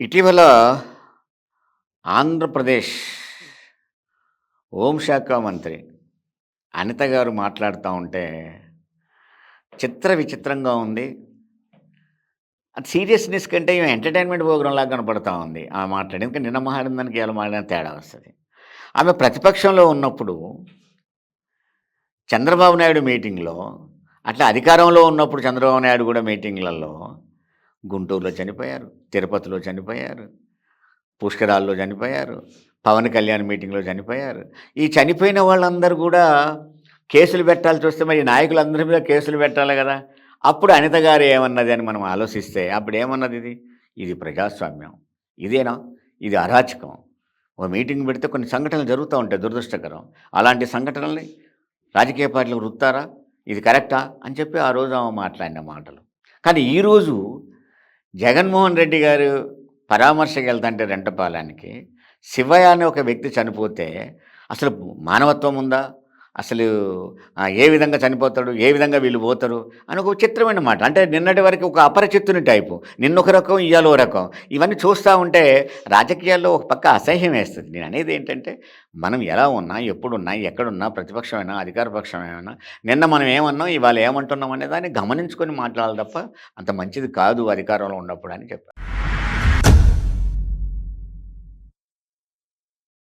ఇటీవల ఆంధ్రప్రదేశ్ హోంశాఖ మంత్రి అనిత గారు మాట్లాడుతూ ఉంటే చిత్ర విచిత్రంగా ఉంది. అది సీరియస్నెస్ కంటే ఎంటర్టైన్మెంట్ ప్రోగ్రామ్ లాగా కనపడుతూ ఉంది ఆ మాట్లాడి ఎందుకంటే నిన్న మాట్లాడిన దానికి మాట్లాడిన తేడా వస్తుంది. ఆమె ప్రతిపక్షంలో ఉన్నప్పుడు చంద్రబాబు నాయుడు మీటింగ్లో అట్లా అధికారంలో ఉన్నప్పుడు చంద్రబాబు నాయుడు కూడా మీటింగ్లలో గుంటూరులో చనిపోయారు తిరుపతిలో చనిపోయారు పుష్కరాల్లో చనిపోయారు పవన్ కళ్యాణ్ మీటింగ్లో చనిపోయారు. ఈ చనిపోయిన వాళ్ళందరూ కూడా కేసులు పెట్టాల్సి వస్తే మరి ఈ నాయకులందరి మీద కేసులు పెట్టాలి కదా. అప్పుడు అనిత గారు ఏమన్నది అని మనం ఆలోచిస్తే అప్పుడు ఏమన్నది ఇది? ఇది ప్రజాస్వామ్యం. ఇదేనా? ఇది అరాచకం. ఓ మీటింగ్ పెడితే కొన్ని సంఘటనలు జరుగుతూ ఉంటాయి దురదృష్టకరం. అలాంటి సంఘటనల్ని రాజకీయ పార్టీలు వృత్తారా? ఇది కరెక్టా? అని చెప్పి ఆ రోజు ఆమె మాట్లాడిన మాటలు. కానీ ఈరోజు జగన్మోహన్ రెడ్డి గారు పరామర్శకు వెళ్తుంటే రెంటపాలానికి శివయ్య అనే ఒక వ్యక్తి చనిపోతే అసలు మానవత్వం ఉందా? అసలు ఏ విధంగా చనిపోతాడు ఏ విధంగా వీళ్ళు పోతారు అని ఒక చిత్రమైన మాట. అంటే నిన్నటి వరకు ఒక అపరిచిత్తుని టైపు. నిన్నొక రకం ఇవాళ రకం. ఇవన్నీ చూస్తూ ఉంటే రాజకీయాల్లో ఒక పక్క అసహ్యం వేస్తుంది. నేను అనేది ఏంటంటే మనం ఎలా ఉన్నా ఎప్పుడున్నా ఎక్కడున్నా ప్రతిపక్షమైనా అధికార పక్షమైనా నిన్న మనం ఏమన్నాం ఇవాళ ఏమంటున్నాం అనే దాన్ని గమనించుకొని మాట్లాడాలి తప్ప అంత మంచిది కాదు అధికారంలో ఉన్నప్పుడు అని చెప్పాను